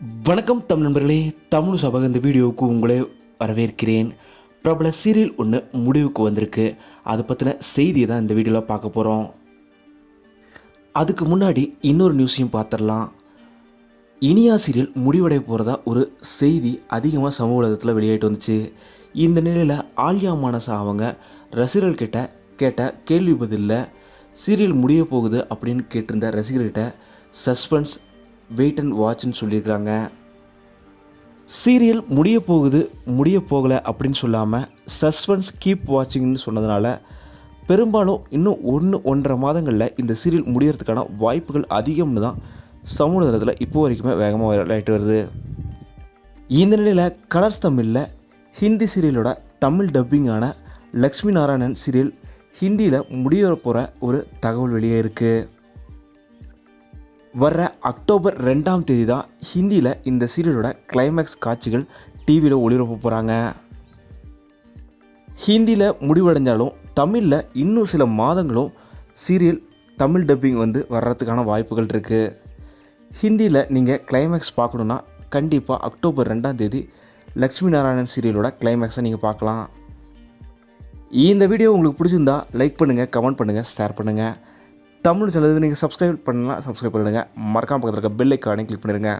வணக்கம் தமிழ் நண்பர்களே தமிழ் சபக இந்த வீடியோவுக்கு உங்களை வரவேற்கிறேன். பிரபல சீரியல் ஒன்று முடிவுக்கு வந்திருக்கு. அதை பற்றின செய்தியை தான் இந்த வீடியோவில் பார்க்க போகிறோம் அதுக்கு முன்னாடி இன்னொரு நியூஸையும் பார்த்துடலாம். இனியா சீரியல் முடிவடைய போகிறதா ஒரு செய்தி அதிகமாக சமூக ஊடகத்தில் வெளியாகிட்டு வந்துச்சு. இந்த நிலையில் ஆல்யா மானசா அவங்க ரசிகர்கள் கேட்ட கேள்வி பதிலில் சீரியல் முடிய போகுது அப்படின்னு கேட்டிருந்த ரசிகர்கிட்ட சஸ்பென்ஸ் வெயிட் அண்ட் வாட்ச்னு சொல்லியிருக்கிறாங்க. சீரியல் முடிய போகுது முடிய போகலை அப்படின்னு சொல்லாமல் சஸ்பென்ஸ் கீப் வாட்சிங்னு சொன்னதுனால பெரும்பாலும் இன்னும் ஒன்று ஒன்றரை மாதங்களில் இந்த சீரியல் முடியறதுக்கான வாய்ப்புகள் அதிகம்னு தான் சமூகத்தில் இப்போ வரைக்குமே வேகமாக விளையாட்டு வருது. இந்த நிலையில் கலர்ஸ் தமிழில் ஹிந்தி சீரியலோட தமிழ் டப்பிங்கான லக்ஷ்மி நாராயணன் சீரியல் ஹிந்தியில் முடிய போகிற ஒரு தகவல் வெளியே இருக்குது வர்ற அக்டோபர் ரெண்டாம் தேதி தான் ஹிந்தியில் இந்த சீரியலோட கிளைமேக்ஸ் காட்சிகள் டிவியில் ஒளிபரப்ப போகிறாங்க ஹிந்தியில் முடிவடைஞ்சாலும் தமிழில் இன்னும் சில மாதங்களும் சீரியல் தமிழ் டப்பிங் வந்து வர்றதுக்கான வாய்ப்புகள் இருக்குது ஹிந்தியில் நீங்கள் கிளைமேக்ஸ் பார்க்கணுன்னா கண்டிப்பாக அக்டோபர் ரெண்டாம் தேதி லக்ஷ்மி நாராயணன் சீரியலோட கிளைமேக்ஸை நீங்கள் பார்க்கலாம். இந்த வீடியோ உங்களுக்கு பிடிச்சிருந்தா லைக் பண்ணுங்கள் கமெண்ட் பண்ணுங்கள் ஷேர் பண்ணுங்கள் தமிழ் சேனலுக்கு நீங்கள் சப்ஸ்கிரைப் பண்ணலாம் சப்ஸ்கிரைப் பண்ணிடுங்க. மறக்காமல் பக்கத்தில் இருக்க பெல் ஐக்கானே கிளிக் பண்ணிடுங்க.